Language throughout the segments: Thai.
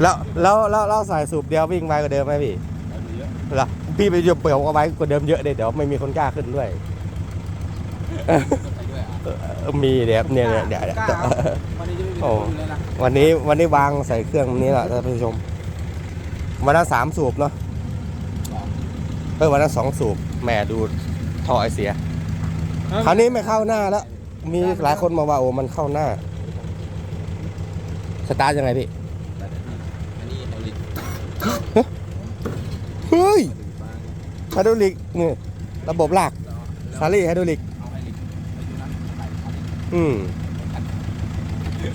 แล้วแล้วแล้วแล้วสายสูบเดียววิ่งไวกว่าเดิมไหมพี่เราดูเยอะเหรอพี่ไปยบเปลี่ยวเอาไว้กว่าเดิมเยอะเลยเดี๋ยวไม่มีคนกล้าขึ้นด้วยไปด้วยอะเออมีเดี๋ยวเนี่ยเนี่ยเดี๋ยวเดี๋ยวกล้าเอาวันนี้จะไม่มีโอ้คนเลยนะวันนี้วันนี้วางใส่เครื่องนี้แหละท่านผู้ชม วันละสามสูบเนาะเออวันละสองสูบแหม่ดูท่อไอเสีย คราวนี้ไม่เข้าหน้าแล้ว มีหลายคนมาว่าโอ้มันเข้าหน้า สตาร์ทยังไงพี่อันนี้เอาลิต เฮ้ยไฮดรอลิกนี่ระบบหลากซารี่ไฮดรอลิก อืม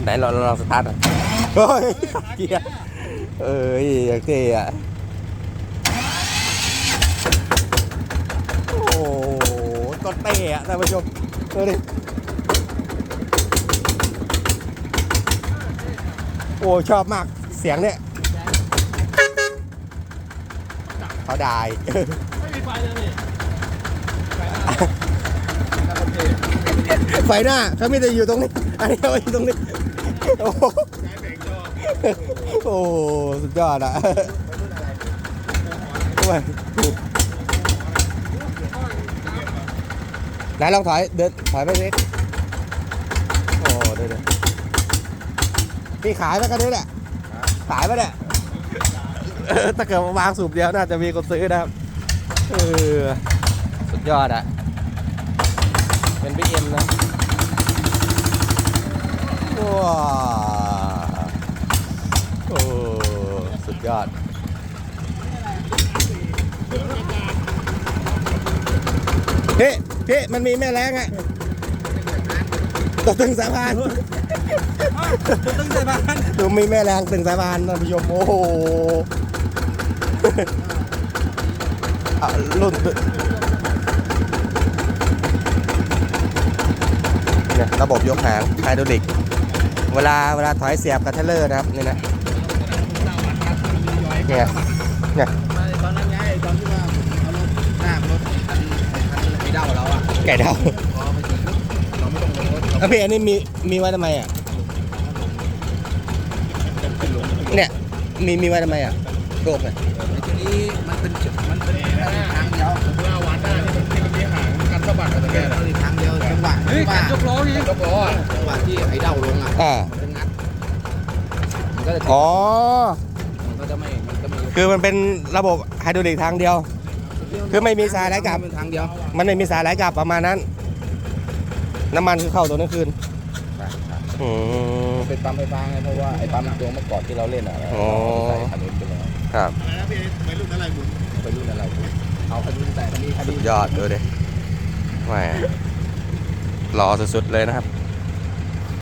ไหนเราเราลองสตาร์ทหน่อยเฮ้ยเกียร์เอ้ยอย่างเท่อะโอ้ก็เตะอะท่านผู้ชมดูดิโอ้ชอบมากเสียงเนี่ย เขาได้ ไม่มีไฟเลยนี่ไฟหน้าถ้าโอเคไฟหน้าเขาไม่ได้อยู่ตรงนี้ อันนี้เอาไว้อยู่ตรงนี้ โอ้โหโอ้โหสุดยอดอะไหนลองถอยเดินถอยไปสิโอ้เดี๋ยวเดี๋ยวพี่ขายไหมกันนี้เนี่ยขายไหมเนี่ย ถ้าเกิดวางสูบเดียวน่าจะมีคนซื้อนะครับเออสุดยอดอะเป็นบิ๊กเอ็มนะว้าวโอ้สุดยอดพี่พี่มันมีแม่แรงอะตกตึงสะพาน ตึงใส่บ้านดูมีแม่แรงตึงสะพานท่านผู้ชมโอ้โหอะรุ่นเนี่ยระบบยกหางไฮดรอลิก เวลาเวลาถอยเสียบกับเทเลอร์นะครับนี่นะเนี่ยเนี่ยตอนนั้นไงตอนที่ว่าเอารถหน้ารถคันคันไอ้เด้าเราอะไก่ดาวเราไม่ต้องรถเราแล้วพี่อันนี้มีมีไว้ทำไมอะ เป็นลงเนี่ย มีมีไว้ทำไมอะโรคเนี่ยไอ้ทีนี้มันเป็นมันเป็นทางเดียวเราวัดได้ที่มันที่มันมีหางกันสะบัดกันตะแกเราอีกทางเดียวจังหวะเฮ้ยการยกล้อนี่ยกล้ออะจังหวะที่ไอ้เด้าลงอะอ่ามันจะงัดมันก็จะอ๋อมันก็จะไม่มันก็ไม่คือมันเป็นระบบไฮดรอลิกทางเดียว คือไม่มีสายไหลกลับเป็นทางเดียวมันไม่มีสายไหลกลับประมาณนั้น น้ำมันคือเข้าตัวนั้นคืน อืม เป็นปั๊มไฟฟ้าไงเพราะว่าไอ้ปั๊มตัวเมื่อก่อนที่เราเล่นอะอ๋อ ใส่คันนู้นไปแล้วครับ อะไรนะพี่ไปรุ่นอะไรบุญไปรุ่นอะไรเอาคันนู้นแต่คันนี้คันสุนี้ดยอดดูดิแหมหล่อสุดๆเลยนะครับ